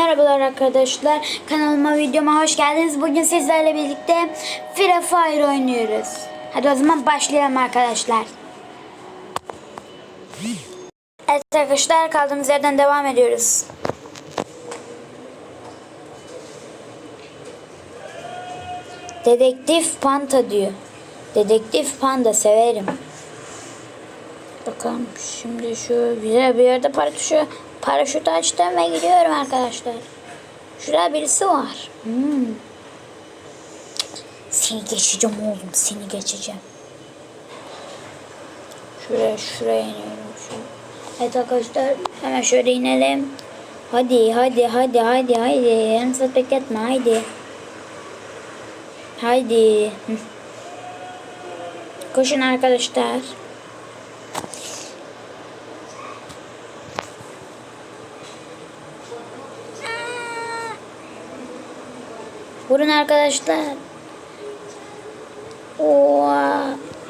Merhabalar arkadaşlar. Kanalıma videoma hoş geldiniz. Bugün sizlerle birlikte Free Fire oynuyoruz. Hadi o zaman başlayalım arkadaşlar. Evet arkadaşlar kaldığımız yerden devam ediyoruz. Dedektif Panda diyor. Dedektif Panda severim. Bakalım şimdi şu güzel bir yerde paraşütü, paraşütü açtım ve gidiyorum arkadaşlar. Şurada birisi var. Hmm. Seni geçeceğim oğlum seni geçeceğim. Şuraya şuraya iniyorum. Şuraya. Evet arkadaşlar hemen şöyle inelim. Hadi hadi hadi hadi hadi. Saat bekletme hadi. Haydi. Koşun arkadaşlar. Vurun arkadaşlar. Oha.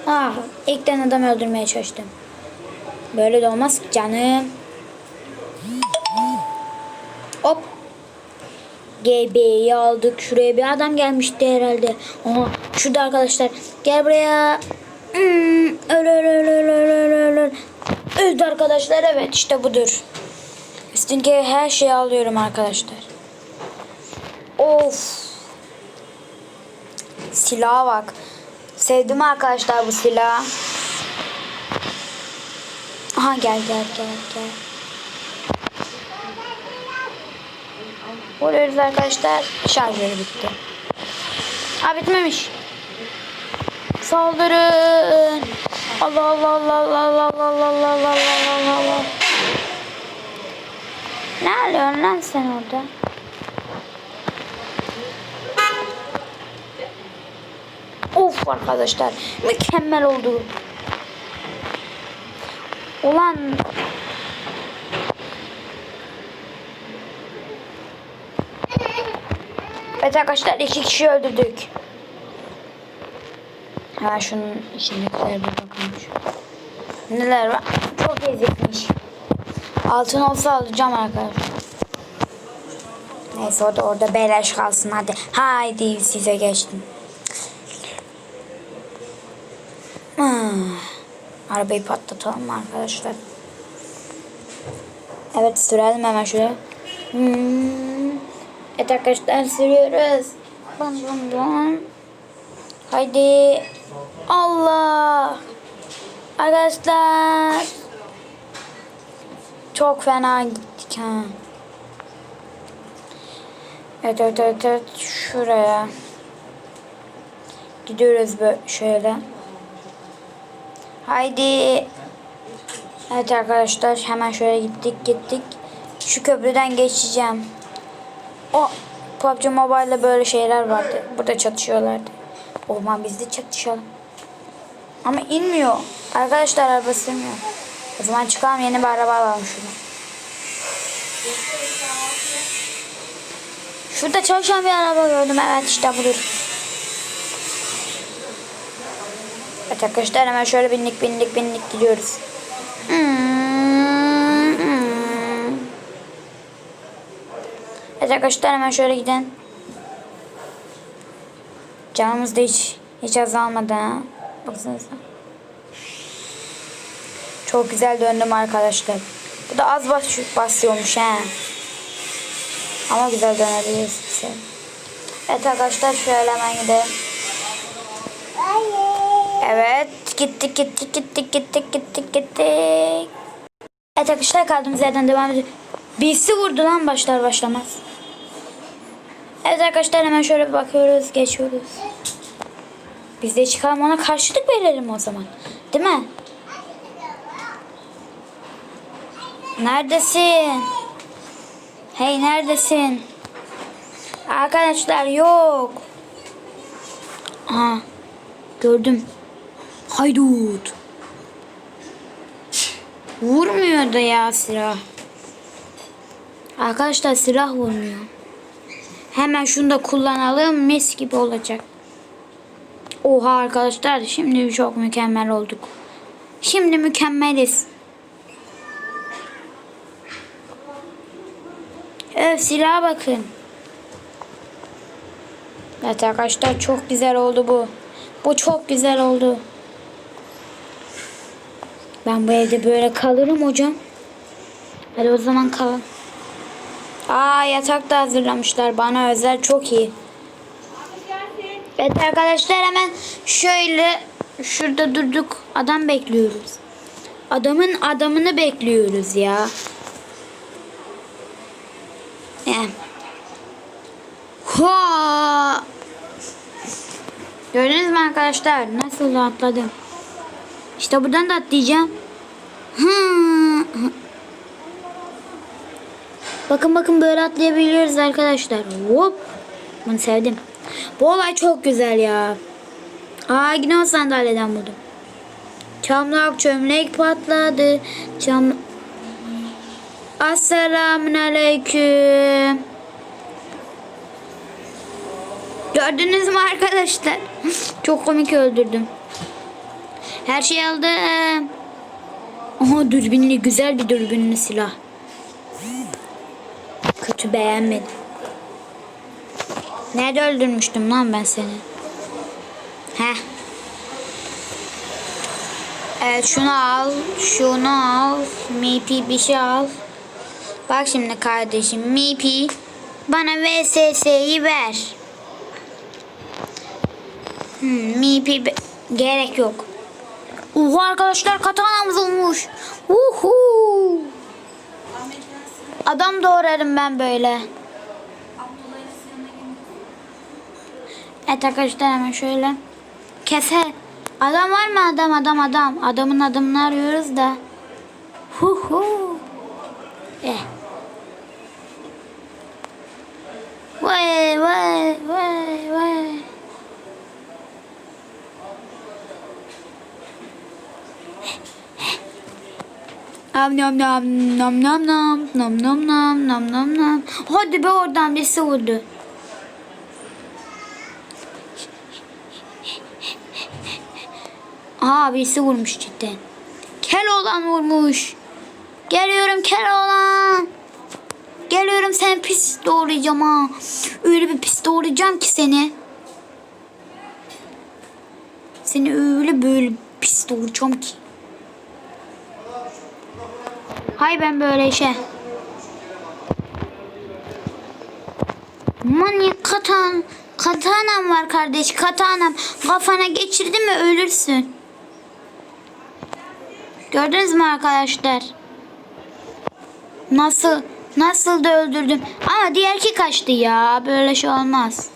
Ah, ilkten adam öldürmeye çalıştım. Böyle de olmaz canım. Hop. GB'yi aldık. Şuraya bir adam gelmişti herhalde. Aha şurada arkadaşlar. Gel buraya. Hmm, öl öl öl öl. Öldü arkadaşlar evet işte budur. Üstündeki her şeyi alıyorum arkadaşlar. Of. Silaha bak. Sevdim arkadaşlar bu silahı. Aha gel gel gel gel. Vuruyoruz arkadaşlar. Şarjörü bitti. Ha bitmemiş. Saldırın. Allah Allah Allah Allah Allah Allah Allah Allah Allah Allah Allah. Ne alıyorsun lan sen orada? Of arkadaşlar mükemmel oldu. Ulan Evet arkadaşlar iki kişi öldürdük. Ha şunun içindekiler bir bakalım. şu. Neler var? Çok ezikmiş. Altın olsa alacağım arkadaşlar. Neyse o da orada beleş kalsın hadi. Haydi size geçtim. Ah, Arabayı patlatalım arkadaşlar. Evet sürelim hemen şöyle. Hmm. Evet arkadaşlar sürüyoruz. Bum bum bum. Haydi. Allah. Arkadaşlar. Çok fena gittik ha. Evet evet evet, evet. şuraya. Gidiyoruz böyle şöyle. Haydi. Evet arkadaşlar hemen şöyle gittik gittik. Şu köprüden geçeceğim. O PUBG Mobile'da böyle şeyler vardı. Burada çatışıyorlardı. O zaman biz de çatışalım. Ama inmiyor. Arkadaşlar arabası inmiyor. O zaman çıkalım yeni bir araba alalım şunu. Şurada çalışan bir araba gördüm. Evet işte budur. Evet arkadaşlar hemen şöyle bindik bindik bindik gidiyoruz. Evet arkadaşlar hemen şöyle giden. Canımız da hiç hiç azalmadı ha. Baksanıza. Çok güzel döndüm arkadaşlar. Bu da az bas basıyormuş he. Ama güzel dönebiliriz bize. Evet arkadaşlar şöyle hemen gidelim. Evet gittik gittik gittik gittik gittik gittik. Evet arkadaşlar kaldığımız yerden devam ediyoruz. Birisi vurdu lan başlar başlamaz. Evet arkadaşlar hemen şöyle bakıyoruz geçiyoruz. Biz de çıkalım ona karşılık verelim o zaman. Değil mi? Neredesin? Hey neredesin? Arkadaşlar yok. Aha gördüm. Haydut. Vurmuyor da ya silah. Arkadaşlar silah vurmuyor. Hemen şunu da kullanalım. Mis gibi olacak. Oha arkadaşlar şimdi çok mükemmel olduk. Şimdi mükemmeliz. Öf silaha bakın. Evet arkadaşlar çok güzel oldu bu. Bu çok güzel oldu. Ben bu evde böyle kalırım hocam. Hadi o zaman kalın. Aa yatak da hazırlamışlar bana özel çok iyi. Evet arkadaşlar hemen şöyle şurada durduk adam bekliyoruz. Adamın adamını bekliyoruz ya. Eh. Ha! Gördünüz mü arkadaşlar? Nasıl atladım? İşte buradan da atlayacağım. Hı. Bakın bakın böyle atlayabiliyoruz arkadaşlar. Hop. Bunu sevdim. Bu olay çok güzel ya. Aa yine o sandalyeden buldum. Çamlak çömlek patladı. Çam... Esselamun aleyküm. Gördünüz mü arkadaşlar? Çok komik öldürdüm. Her şeyi aldım. Aha dürbünlü güzel bir dürbünlü silah. Kötü beğenmedim. Nerede öldürmüştüm lan ben seni? Heh. Evet şunu al. Şunu al. Mipi bir şey al. Bak şimdi kardeşim. Mipi bana VSS'yi ver. Hmm, Mipi gerek yok. Uhu arkadaşlar katanamız olmuş. Uhu. Adam doğrarım ben böyle. Evet arkadaşlar hemen şöyle. Kese. Adam var mı adam adam adam. Adamın adımını arıyoruz da. Hu hu. Eh. Vay vay vay vay. Nam nam nam nam nam nam nam nam nam nam nam nam. Hadi be oradan birisi vurdu. Aa birisi vurmuş cidden. Kel olan vurmuş. Geliyorum kel olan. Geliyorum sen pis doğrayacağım ha. Öyle bir pis doğrayacağım ki seni. Seni öyle böyle pis doğrayacağım ki. Hay ben böyle şey. Manyak katan. Katanam var kardeş katanam. Kafana geçirdi mi ölürsün. Gördünüz mü arkadaşlar? Nasıl nasıl da öldürdüm. Ama diğer ki kaçtı ya. Böyle şey olmaz.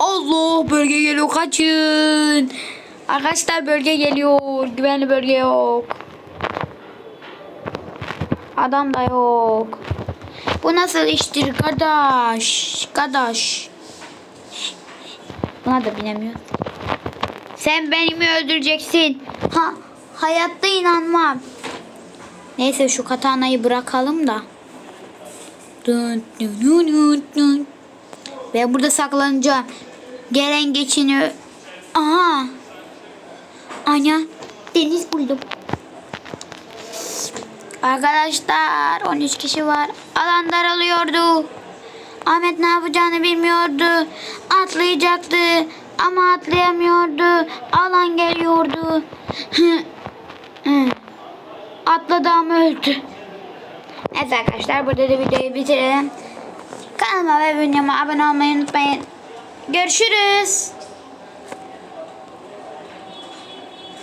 Allah bölge geliyor kaçın. Arkadaşlar bölge geliyor. Güvenli bölge yok. Adam da yok. Bu nasıl iştir kardeş? Kardeş. Buna da binemiyor. Sen beni mi öldüreceksin? Ha, hayatta inanmam. Neyse şu katanayı bırakalım da. Dun, dun, dun, dun. Ben burada saklanacağım. Gelen geçini... Aha. Anya. Deniz buldum. Arkadaşlar 13 kişi var. Alan daralıyordu. Ahmet ne yapacağını bilmiyordu. Atlayacaktı ama atlayamıyordu. Alan geliyordu. Atladı ama öldü. Evet arkadaşlar burada da videoyu bitirelim. Kanalıma ve videoma abone olmayı unutmayın. Görüşürüz.